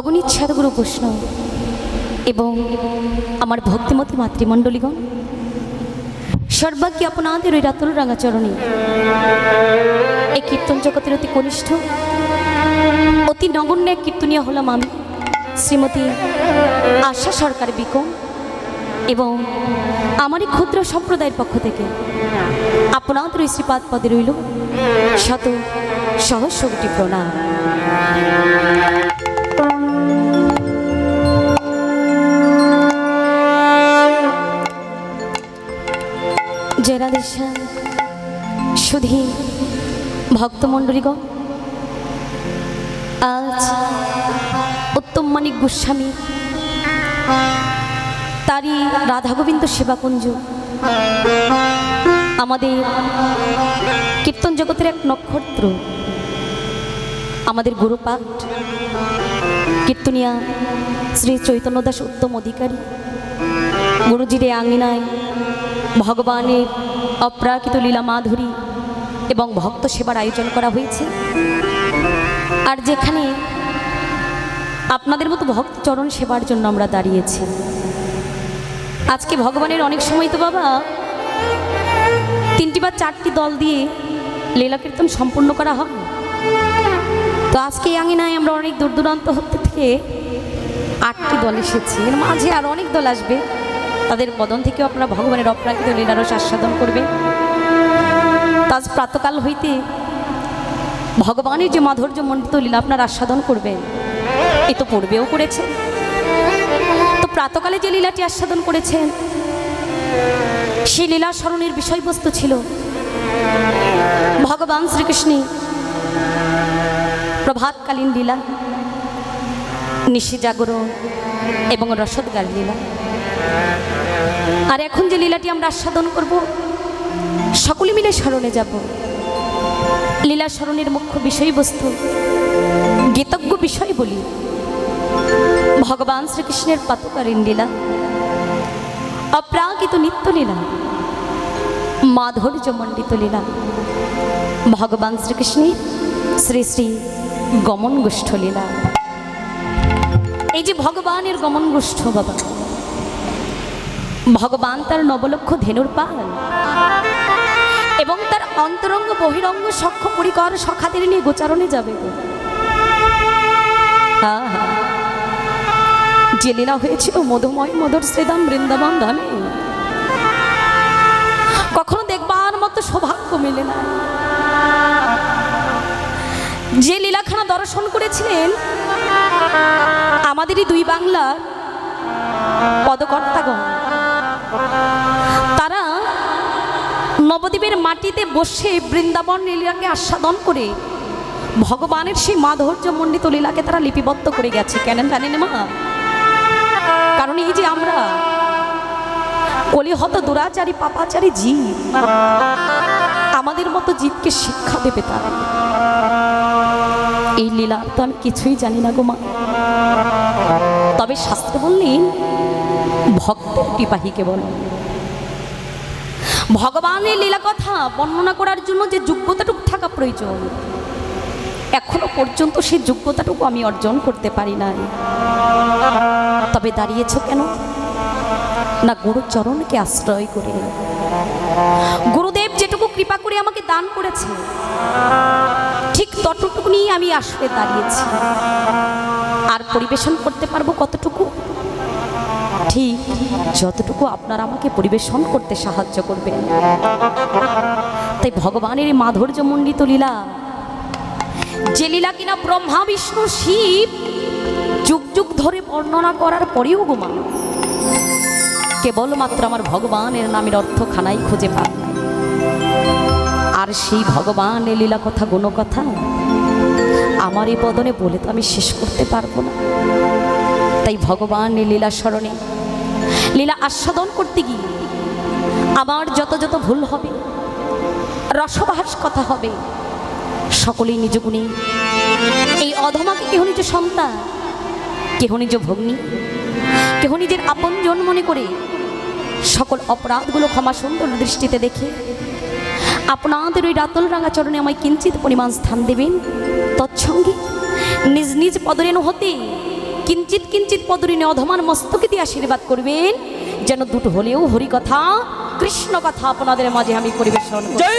সাধুগুরু বৈষ্ণব এবং আমার ভক্তিমতী মাতৃমণ্ডলীগণ, সর্বাগ্যে আপনাদের ওই রাতুল রাঙা চরণে এই কীর্তন জগতের অতি কনিষ্ঠ, অতি নগণ্য এক কীর্তনীয় হলাম আমি, শ্রীমতী আশা সরকার বিকম এবং আমারই ক্ষুদ্র সম্প্রদায়ের পক্ষ থেকে আপনাদের ওই শ্রীপাদ পদে রইল শত সহস্র কোটি প্রণাম। জয়রাধেশা সুধী, ভক্তমণ্ডলীগণ, আজ উত্তম মানিক গোস্বামী, তারই রাধা গোবিন্দ সেবাকুঞ্জ, আমাদের কীর্তন জগতের এক নক্ষত্র, আমাদের গুরুপাঠ, কীর্তনিয়া শ্রী চৈতন্যদাস উত্তম অধিকারী, গুরুজির আঙিনায় ভগবানের অপ্রাকৃত লীলা মাধুরী এবং ভক্ত সেবার আয়োজন করা হয়েছে। আর যেখানে আপনাদের মতো ভক্ত চরণ সেবার জন্য আমরা দাঁড়িয়েছি। আজকে ভগবানের অনেক সময় তো বাবা তিনটি বা চারটি দল দিয়ে লীলা কীর্তন সম্পূর্ণ করা হবে। তো আজকে আঙিনায় আমরা অনেক দূর দূরান্ত হতে থেকে আটটি দল এসেছি। মাঝে আর অনেক দল আসবে। তাদের বদন থেকেও আপনারা ভগবানের অপ্রাকৃত লীলারস আস্বাদন করবে তো আজ প্রাতকাল হইতে ভগবানের যে মাধুর্য মণ্ডিত লীলা আপনারা আস্বাদন করবেন, এ তো পূর্বেও করেছেন। তো প্রাতকালে যে লীলাটি আস্বাদন করেছেন, সেই লীলা স্মরণের বিষয়বস্তু ছিল ভগবান শ্রীকৃষ্ণ প্রভাতকালীন লীলা নিশি জাগরণ এবং রসদগার লীলা। আর এখন যে লীলাটি আমরা আস্বাদন করব, সকলে মিলে স্মরণে যাব। লীলা স্মরণের মুখ্য বিষয়বস্তু, গীতজ্ঞ বিষয় বলি। ভগবান শ্রীকৃষ্ণের পাতকালীন লীলা, অপ্রাকৃত নিত্য লীলা মাধুর্যমণ্ডিত লীলা। ভগবান শ্রীকৃষ্ণের শ্রী শ্রী গমন গোষ্ঠ লীলা। এই যে ভগবানের গমন গোষ্ঠ বাবা ভগবান তার নবলক্ষ ধেনুর পাল এবং তার অন্তরঙ্গ বহিরঙ্গ সক্ষ পরিকর সখাদের নিয়ে গোচারণে যাবে যে লীলা হয়েছিল মধুময় মধুর শ্রীদাম বৃন্দাবন ধামে কখনো দেখবার মতো সৌভাগ্য মেলে না। যে লীলাখানা দর্শন করেছিলেন, আমাদেরই দুই বাংলার পদকর্তাগণ। তারা নবদ্বীপের মাটিতে বসে বৃন্দাবন লীলাকে আস্বাদন করে ভগবানের সেই মাধুর্য মণ্ডিত লীলাকে তারা লিপিবদ্ধ করে গেছে। কেন জানেন মা? কারণ এই যে আমরা কলিহত দুরাচারী, পাপাচারী জীব, আমাদের মতো জীবকে শিক্ষা দেবে তারা। এই লীলা তো আমি কিছুই জানি না গো মা। তবে শাস্ত্রে বললেন ভক্তের কৃপাহীকে বল ভগবানের লীলা কথা বর্ণনা করার জন্য যে যোগ্যতাটুকু থাকা প্রয়োজন, এখনও পর্যন্ত সেই যোগ্যতাটুকু আমি অর্জন করতে পারি নাই। তবে দাঁড়িয়েছ কেন? না গুরুচরণকে আশ্রয় করে। গুরুদেব যেটুকু কৃপা করে আমাকে দান করেছে ঠিক ততটুকু নিয়ে আমি আসলে দাঁড়িয়েছি। আর পরিবেশন করতে পারব কতটুকু? ঠিক যতটুকু আপনারা আমাকে পরিবেশন করতে সাহায্য করবেন তাই ভগবানের মাধুর্যমণ্ডিত লীলা, যে লীলা কিনা ব্রহ্মা, বিষ্ণু, শিব, যুগ যুগ ধরে বর্ণনা করার পরেও গোমা কেবলমাত্র আমার ভগবানের নামের অর্থ খানাই খুঁজে পান আর সেই ভগবানের লীলা কথা, গুণ কথা, আমার এই বদনে বলে তো আমি শেষ করতে পারব না। তাই ভগবানের লীলা স্মরণে লীলা আস্বাদন করতে গিয়ে আমার যত যত ভুল হবে রসবাস কথা হবে, সকলেই নিজ গুণে। এই অধমাকে কেহ নিজ সন্তান, কেহ নিজ ভগ্নী, কেহ নিজের আপনজন মনে করে সকল অপরাধগুলো ক্ষমা সুন্দর দৃষ্টিতে দেখে, আপনাদের ওই রাতল রাঙা চরণে আমায় কিঞ্চিত পরিমাণ স্থান দেবেন। তৎসঙ্গে নিজ নিজ পদরেণু হতে কিঞ্চিত কিঞ্চিত পদরিনে অধমান মস্তকে দিয়ে আশীর্বাদ করবেন। যেন দুটো হলেও হরি কথা, কৃষ্ণ কথা আপনাদের মাঝে আমি পরিবেশন করি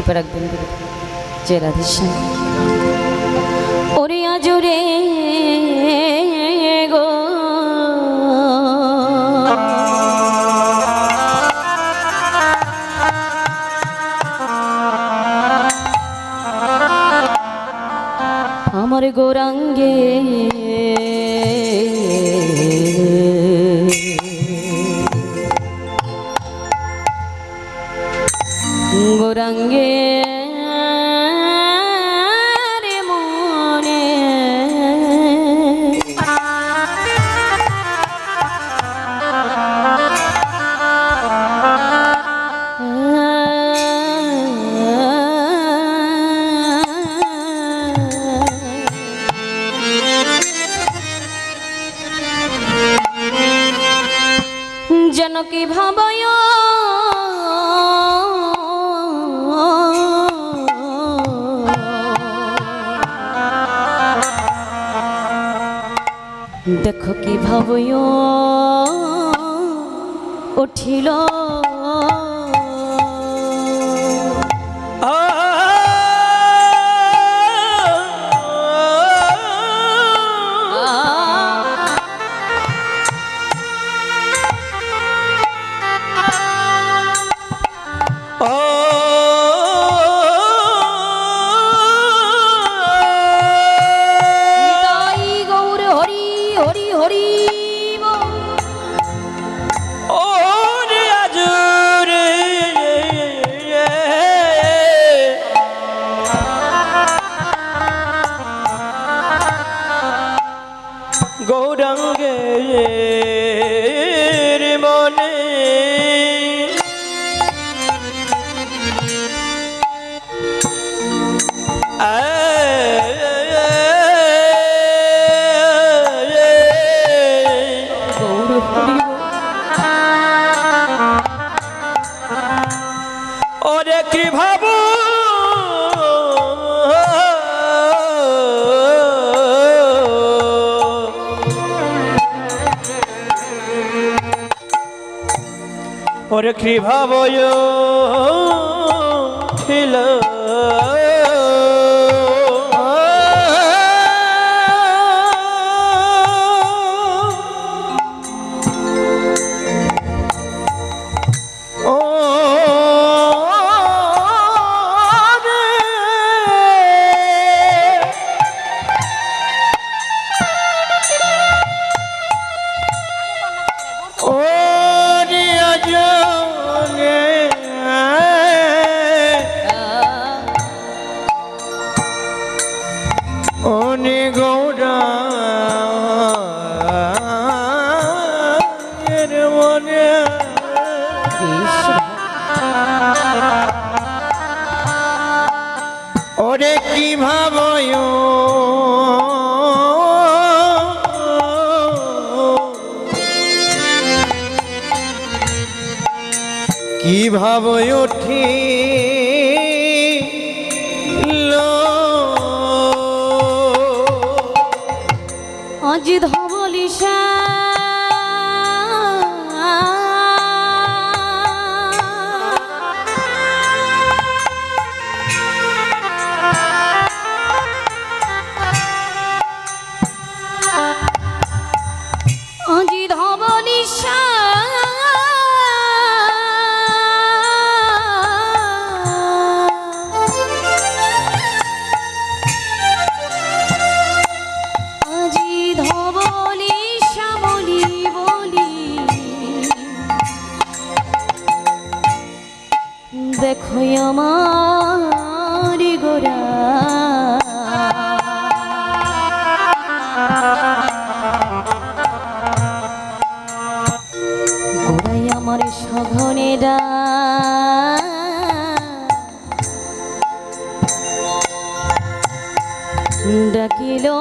কৃপা রাখবেন জয় রাধেশ্যাম। ওরে আজরে গো। আমার গোরাঙ্গে দেখো কি ভাবয় উঠিল ওরে ধবলিশা মেয়েরা। ডাকিলো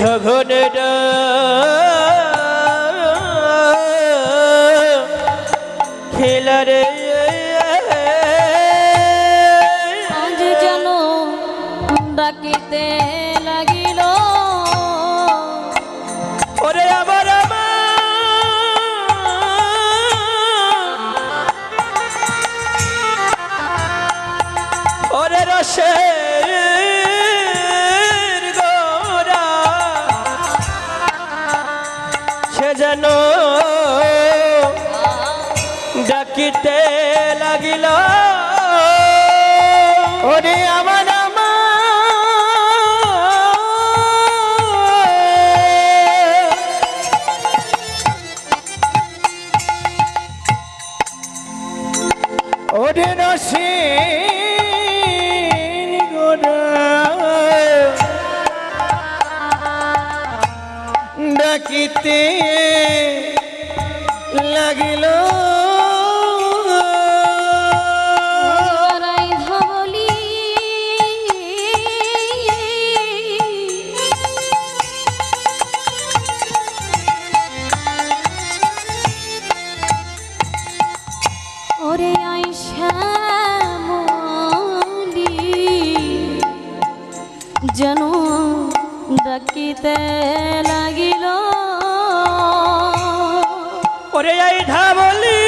I'm đợi đã Bodhi Amar. ওরে আইসামলি যেন ডাকিতে লাগিল। ওরে আই ঢাবলি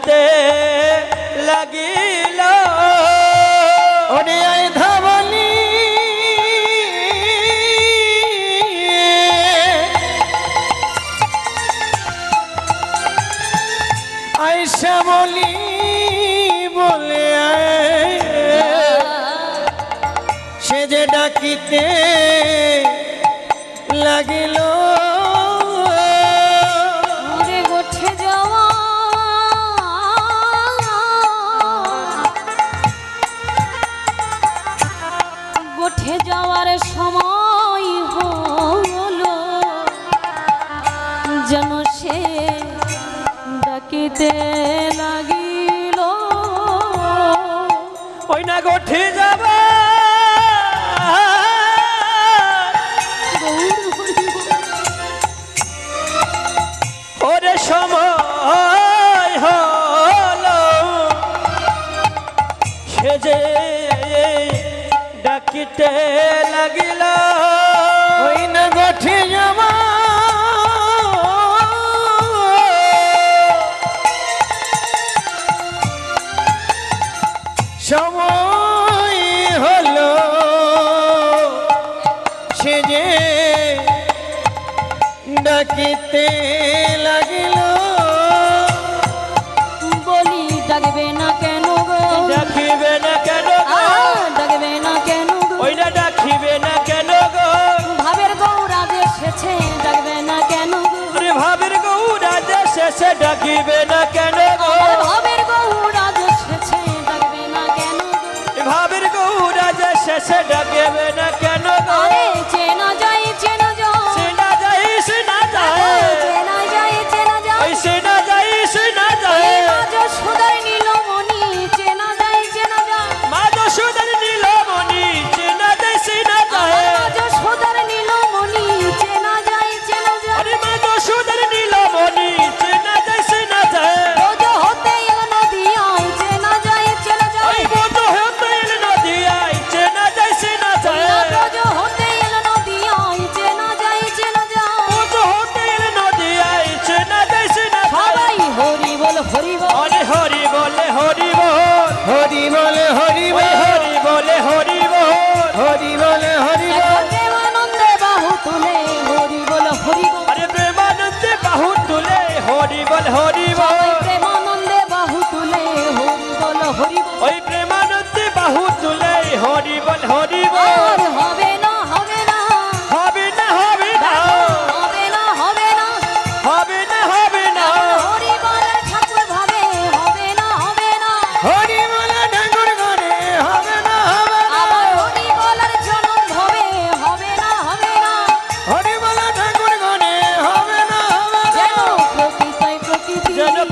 কাঁদিতে লাগিল। বলি সে যে ডাকিতে লাগিল। দেশে ডাকিবে না কেন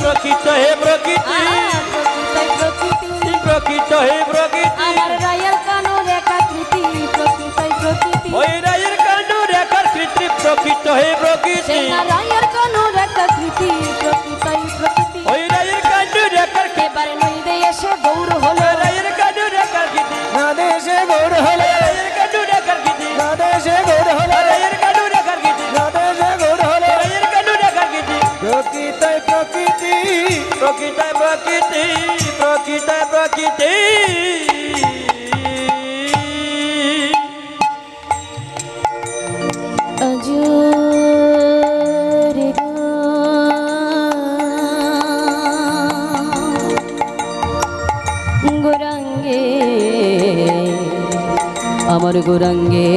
প্রকৃত। হে প্রকৃতি। প্রকৃত। হে প্রকৃতি। আমার রায় ওই রায়ের কাণ্ড রেখার কৃতি প্রকৃত হে প্রকৃতি। রায়ের কানু রেখাকৃতি প্রকৃতই প্রকৃতি ওই রায়ের রেখার কৃতি এবারে নইবে এসে গৌর হলো। রায়ের কাণ্ড রেখার কৃতি না দেশে গৌর হলে। রায়ের কাণ্ড রেখার কৃতি না দেশে গৌর হলে। রায়ের কাণ্ড রেখার কৃতি না দেশে গৌর হলে। রায়ের কৃতি প্রকৃতি। প্রকৃত প্রকৃতি প্রকৃত প্রকৃতি। আমার গোরাঙ্গে।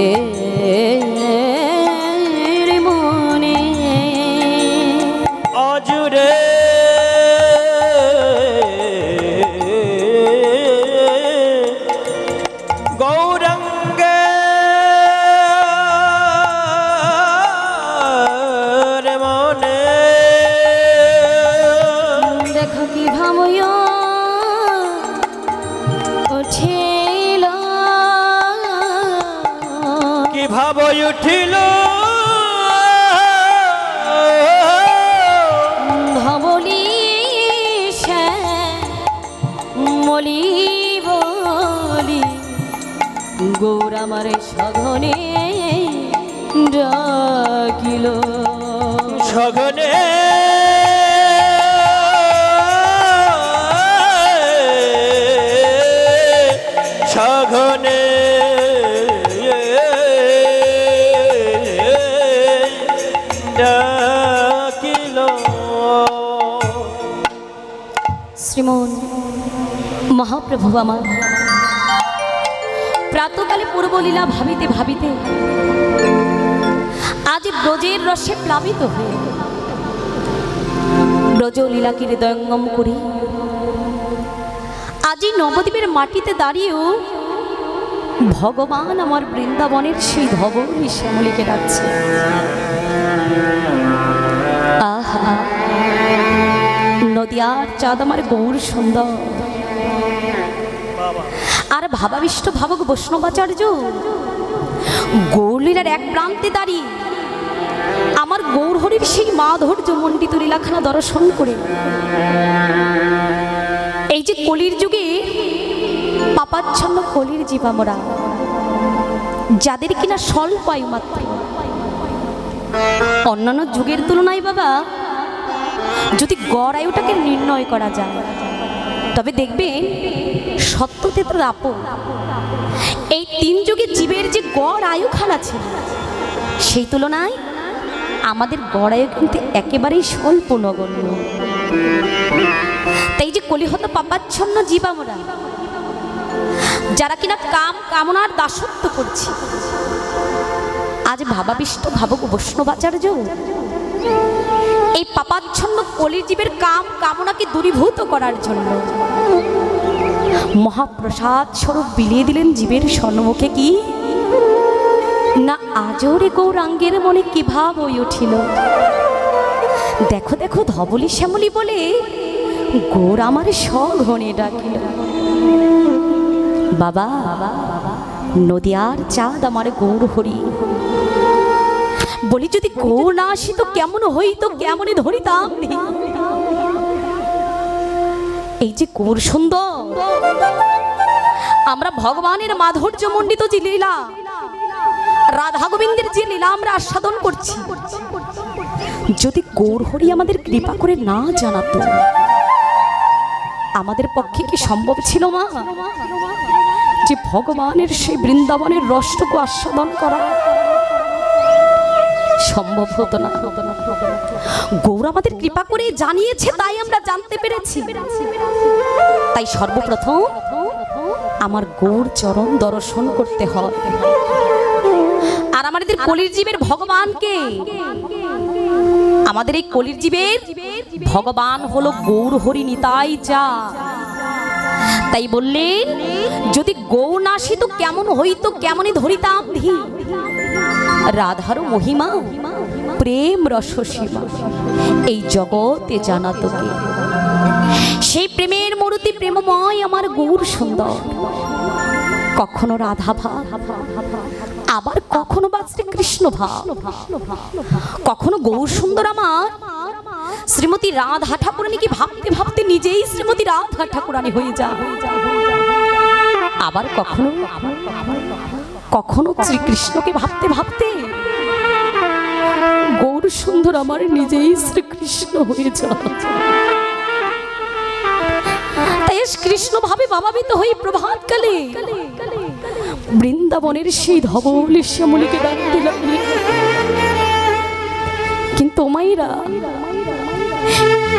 গৌরামার সঘনে ডাকিল। সগনে সঘনে ডাকিল। শ্রীমন মহাপ্রভু আমার প্রাতকালে পূর্বলীলা ভাবিতে ভাবিতে আজ ব্রজের রসে প্লাবিত হয়ে ব্রজলীলাকে হৃদয়ঙ্গম করি। আজই নবদ্বীপের মাটিতে দাঁড়িয়েও ভগবান আমার বৃন্দাবনের সেই ধবনী শ্যামলীকে ডাকছে। আহা, নদিয়ার চাঁদ আমার গৌর সুন্দর। আর ভাবাবিষ্ট ভাবক বৈষ্ণবাচার্য। গৌরলীলার এক প্রান্তে দাঁড়িয়ে আমার গৌরহরির সেই মাধুর্য মণ্ডিত লীলাখানা দর্শন করে। এই যে কলির যুগে পাপাচ্ছন্ন কলির জীবামরা, যাদের কিনা স্বল্প মাত্র। অন্যান্য যুগের তুলনায় বাবা, যদি গড় আয়ুটাকে নির্ণয় করা যায়, তবে দেখবে সত্যতে তার আপন। এই তিন যুগে জীবের যে গড় আয়ুখানা ছিল সেই তুলনায় আমাদের গড় আয়ু কিন্তু একেবারেই স্বল্প নগণ্য। তাই যে কলিহত পাপাচ্ছন্ন জীব আমরা যারা কিনা কাম কামনার দাসত্ব করছি, আজ ভাবাবিষ্ট ভাবক বৈষ্ণবাচার্য, এই পাপাচ্ছন্ন কলিজীবের কাম কামনাকে দূরীভূত করার জন্য মহাপ্রসাদ স্বরূপ বিলিয়ে দিলেন জীবের সম্মুখে কি? না আজও রে গৌরাঙ্গের মনে কি ভাব হয়ে উঠিল? দেখো দেখো, ধবলি শ্যামলি বলে গৌর আমার সঘনে ডাকিল। বাবা, নদিয়ার চাঁদ আমার গৌর হরি। বলি যদি গৌর না আসিত, কেমন হইতো, কেমনে ধরিতাম? এই যে গৌর সুন্দর। আমরা ভগবানের মাধুর্য মণ্ডিত যে লীলা, রাধা গোবিন্দের যে লীলা আমরা আস্বাদন করছি, যদি গৌর হরি আমাদের কৃপা করে না জানাতো, আমাদের পক্ষে কি সম্ভব ছিল মা? যে ভগবানের সেই বৃন্দাবনের রসটুকু আস্বাদন করা? সম্ভব হতো না। গৌর আমাদের কৃপা করে জানিয়েছে, তাই আমরা জানতে পেরেছি। তাই সর্বপ্রথম আমার গৌর চরণ দর্শন করতে হয়। আর আমাদের কলির জীবের ভগবানকে। আমাদের এই কলির জীবের ভগবান হলো গৌর হরি নিতাই যা। তাই বললেন, যদি গৌ না আসিত, কেমন হইতো, কেমনই ধরিতাম ধি। রাধার মহিমা, প্রেম রস সীমা। এই জগতে জানা তোকে। সেই প্রেমের মূর্তি প্রেমময়, আমার গৌর সুন্দর। কখনো রাধা ভাব, আবার কখনো বা শ্রীকৃষ্ণ ভাব। কখনো গৌর সুন্দর আমার। শ্রীমতী রাধা ঠাকুরানি কি ভাবতে ভাবতে নিজেই শ্রীমতী রাধা ঠাকুরানি হয়ে যা আবার কখনো কখনো শ্রীকৃষ্ণকে ভাবতে ভাবতে গৌর সুন্দর আমার নিজেই শ্রীকৃষ্ণ হয়ে যা তাই এস কৃষ্ণ ভাবে ভাবাবিত হই প্রভাতকালে বৃন্দাবনের সেই ধবল শ্যামলিকে ডাকতে লাগলে কিন্তু ওমাইরা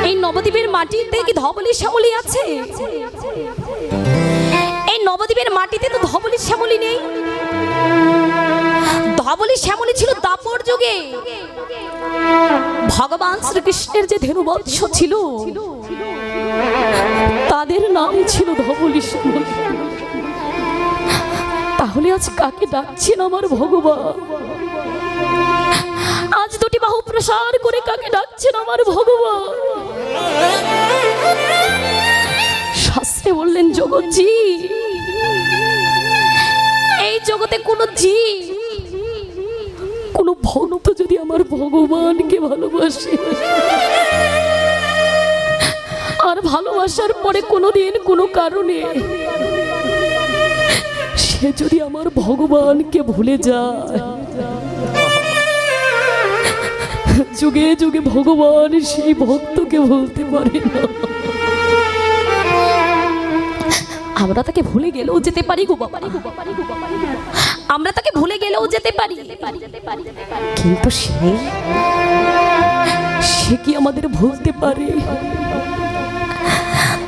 এই নবদ্বীপের মাটিতে কি ধবলি শ্যামলি আছে? এই নবদ্বীপের মাটিতে তো ধবলি শ্যামলি নেই। ধবলি শ্যামলি ছিল দাপর যুগে। ভগবান শ্রীকৃষ্ণের যে ধেনুবৎস ছিল, তাদের নাম ছিল ধবলি শ্যামলি। তাহলে আজ কাকে ডাকছেন আমার ভগবান? আজ দুটি বাহু প্রসার করে কাকে ডাকছেন আমার ভগবান? শাস্ত্রে বললেন, জগৎজি জগতে কোনো জি কোনো ভক্ত যদি আমার ভগবানকে ভালোবাসে? আর ভালোবাসার পরে কোনোদিন কোনো কারণে সে যদি আমার ভগবানকে ভুলে যায়? যুগে যুগে ভগবান সেই ভক্তকে ভুলতে পারে না। আমরা তাকে ভুলে গেলেও যেতে পারি গো বাবা। আমরা তাকে ভুলে গেলেও যেতে পারি। কিন্তু সে সে কি আমাদের ভুলতে পারে?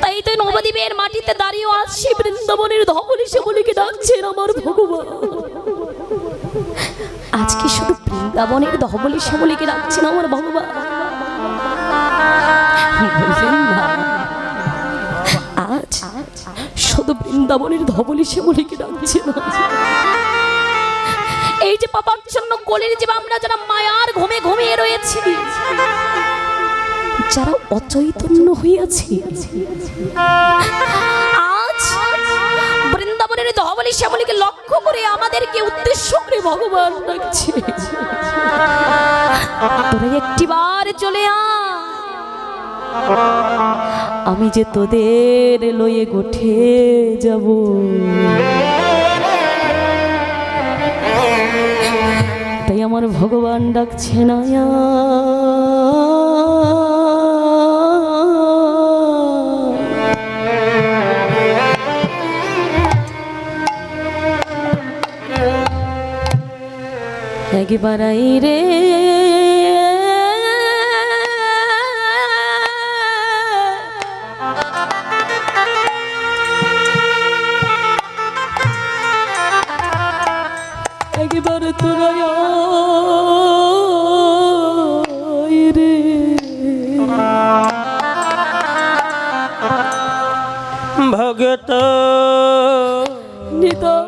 তাই তো নবদ্বীপের মাটিতে দাঁড়িয়ে আসছি বৃন্দাবনের ধবলি সেবলিকে ডাকছেন আমার ভগবান। আজকে শুধু বৃন্দাবনের ধবলি সেবলিকে ডাকছেন আমার ভগবান? বৃন্দাবনের ধবলি সেবলিকে ডাকছে এই যে পাপাচ্ছন্ন কোলের যে আমরা যারা মায়ার ঘুমে ঘুমিয়ে রয়েছি, যারা অচৈতন্য হইয়াছি, আজ বৃন্দাবনের ধবলি শ্যামলিকে লক্ষ্য করে আমাদেরকে উদ্দেশ্য করে ভগবান ডাকছে। একটিবার চলে আয়। আমি যে তোদের লয়ে গোঠে যাব। তাই আমার ভগবান ডাকছে না একবার রে ভগত নিতা